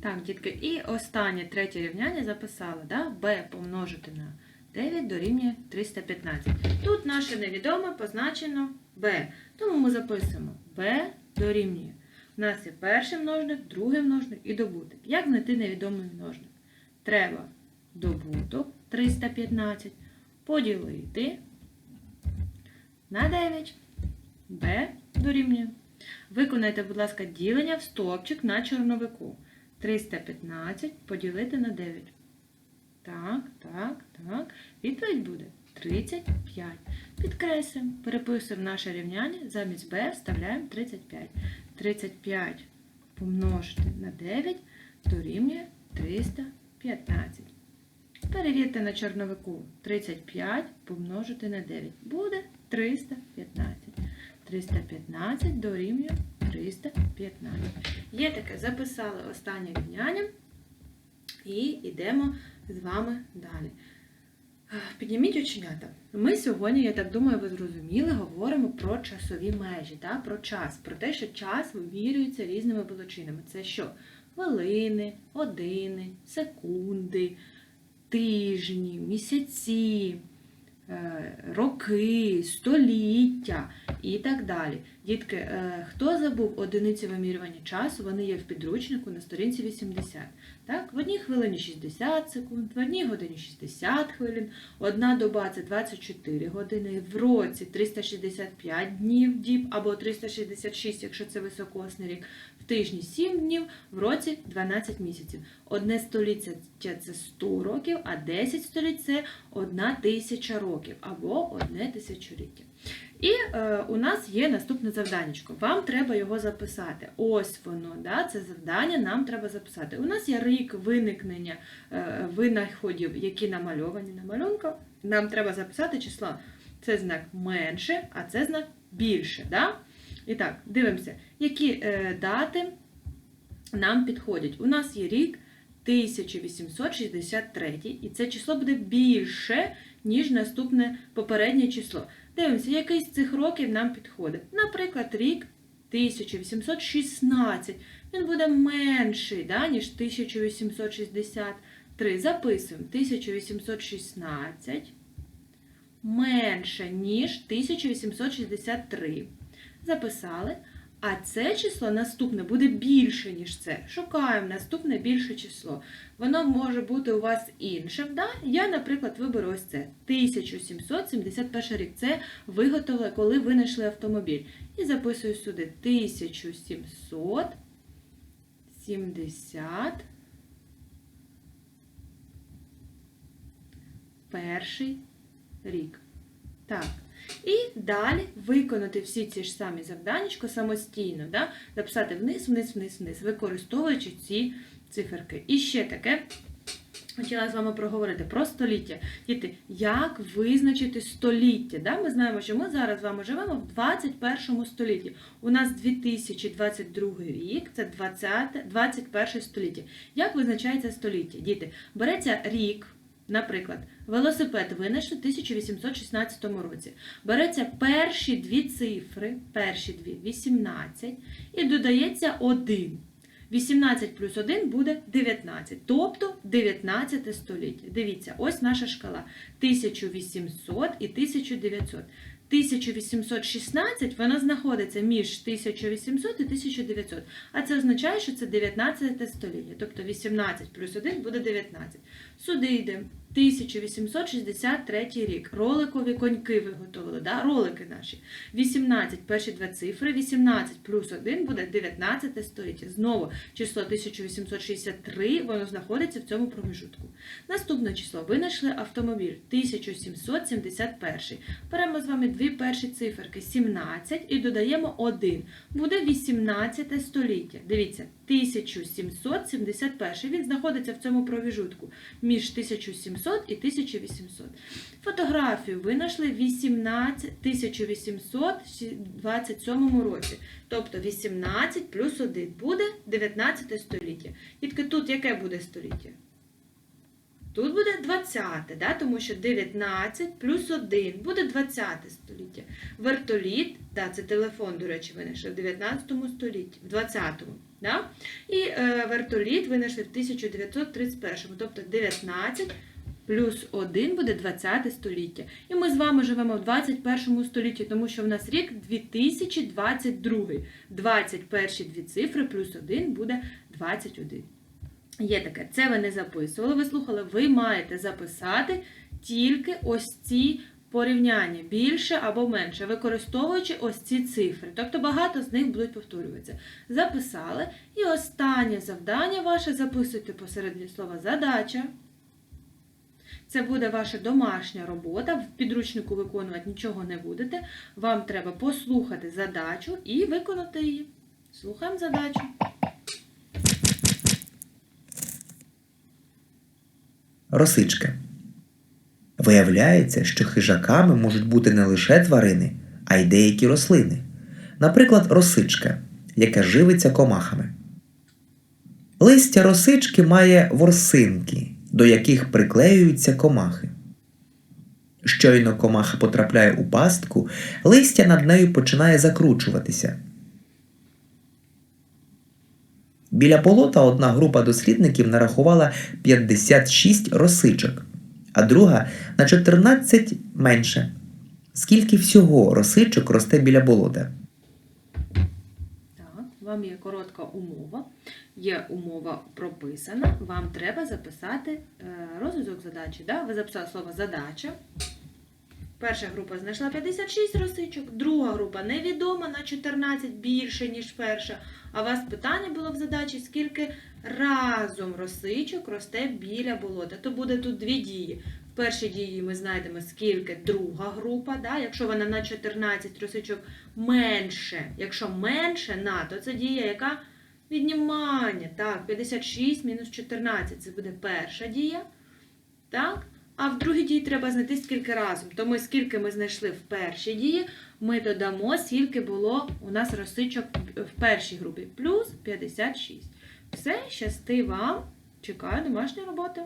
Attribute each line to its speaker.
Speaker 1: Так, дітки, і останнє третє рівняння записали, да? b помножити на 9 дорівнює 315. Тут наше невідоме позначено b. Тому ми записуємо b дорівнює. У нас є перший множник, другий множник і добуток. Як знайти невідомий множник? Треба добуток 315 поділити на 9. b дорівнює. Виконайте, будь ласка, ділення в стовпчик на чорновику. 315 поділити на 9. Так, так, так. Відповідь буде 35. Підкреслюємо, переписуємо наше рівняння, замість b вставляємо 35. 35 помножити на 9 дорівнює 315. Перевірте на чорновику 35 помножити на 9. Буде 315. 315 дорівнює 315. Є таке, записали останнє рівняння і йдемо з вами далі. Підніміть оченята. Ми сьогодні, я так думаю, ви зрозуміли, говоримо про часові межі, та? про час, про те, що час вимірюється різними величинами. Це що? Хвилини, години, секунди, тижні, місяці, е, роки, століття і так далі. Дітки, е, хто забув одиниці вимірювання часу, вони є в підручнику на сторінці 80. Так? В одній хвилині 60 секунд, в одній годині 60 хвилин, одна доба це 24 години, в році 365 днів діб або 366, якщо це високосний рік, тижні 7 днів, в році 12 місяців. Одне століття це 100 років, а 10 століть це 1 тисяча років або одне тисячоліття. І е, у нас є наступне завданнячко. Вам треба його записати. Ось воно, да, це завдання нам треба записати. У нас є рік виникнення е, винаходів, які намальовані на малюнку. Нам треба записати число. Це знак менше, а це знак більше. Да? І так, дивимося, які е, дати нам підходять. У нас є рік 1863, і це число буде більше, ніж наступне попереднє число. Дивимося, який з цих років нам підходить. Наприклад, рік 1816. Він буде менший, да, ніж 1863. Записуємо 1816 менше, ніж 1863. Записали. А це число наступне буде більше, ніж це. Шукаємо наступне більше число. Воно може бути у вас іншим. Да? Я, наприклад, виберу ось це. 1771 рік. Це виготовили, коли винайшли автомобіль. І записую сюди 1770 перший рік. Так. І далі виконати всі ці ж самі завданнячко самостійно, да? записати вниз, вниз, вниз, вниз, використовуючи ці циферки. І ще таке. Хотіла з вами проговорити про століття. Діти, як визначити століття? Да? Ми знаємо, що ми зараз з вами живемо в 21 столітті. У нас 2022 рік, це 20, 21 століття. Як визначається століття? Діти, береться рік. Наприклад, велосипед винайшли в 1816 році. Береться перші дві цифри, перші дві 18, і додається 1. 18 плюс 1 буде 19, тобто 19 століття. Дивіться, ось наша шкала 1800 і 1900. 1816 вона знаходиться між 1800 і 1900, а це означає, що це 19 століття, тобто 18 плюс 1 буде 19. Сюди йде 1863 рік. Роликові коньки виготовили, да? ролики наші. 18 перші два цифри, 18 плюс 1 буде 19 століття. Знову число 1863, воно знаходиться в цьому промежутку. Наступне число винайшли автомобіль 1771. Беремо з вами дві перші циферки 17 і додаємо 1. Буде 18 століття. Дивіться, 1771. Він знаходиться в цьому промежутку між 1700 і 1800. Фотографію винайшли 18 1827 році. Тобто 18 плюс 1 буде 19 століття. Тільки тут яке буде століття? Тут буде 20, да? тому що 19 плюс 1 буде 20 століття. Вертоліт, да, це телефон, до речі, винайшли в 19 столітті, в 20-му. Да? І е, вертоліт винайшли в 1931, тобто 19 плюс 1 буде 20 століття. І ми з вами живемо в 21 столітті, тому що в нас рік 2022. 21 дві цифри плюс 1 буде 21. Є таке, це ви не записували, ви слухали, ви маєте записати тільки ось ці порівняння більше або менше, використовуючи ось ці цифри. Тобто багато з них будуть повторюватися. Записали. І останнє завдання ваше записуйте посередині слова задача. Це буде ваша домашня робота. В підручнику виконувати нічого не будете. Вам треба послухати задачу і виконати її. Слухаємо задачу.
Speaker 2: Росички. Виявляється, що хижаками можуть бути не лише тварини, а й деякі рослини. Наприклад, росичка, яка живиться комахами. Листя росички має ворсинки, до яких приклеюються комахи. Щойно комаха потрапляє у пастку, листя над нею починає закручуватися. Біля болота одна група дослідників нарахувала 56 росичок, а друга на 14 менше. Скільки всього росичок росте біля болота?
Speaker 1: Вам є коротка умова, є умова прописана. Вам треба записати е, розв'язок задачі. Да? Ви записали слово задача. Перша група знайшла 56 росичок, друга група невідома на 14 більше, ніж перша. А у вас питання було в задачі, скільки разом росичок росте біля болота. То буде тут дві дії. В першій дії ми знайдемо, скільки друга група. Да? Якщо вона на 14 росичок менше, якщо менше на, то це дія, яка віднімання. Так, 56 мінус 14 це буде перша дія. Так? А в другій дії треба знайти скільки разом. Тому скільки ми знайшли в першій дії, ми додамо, скільки було у нас росичок в першій групі. Плюс 56. Все, щасти вам. Чекаю домашньої роботи.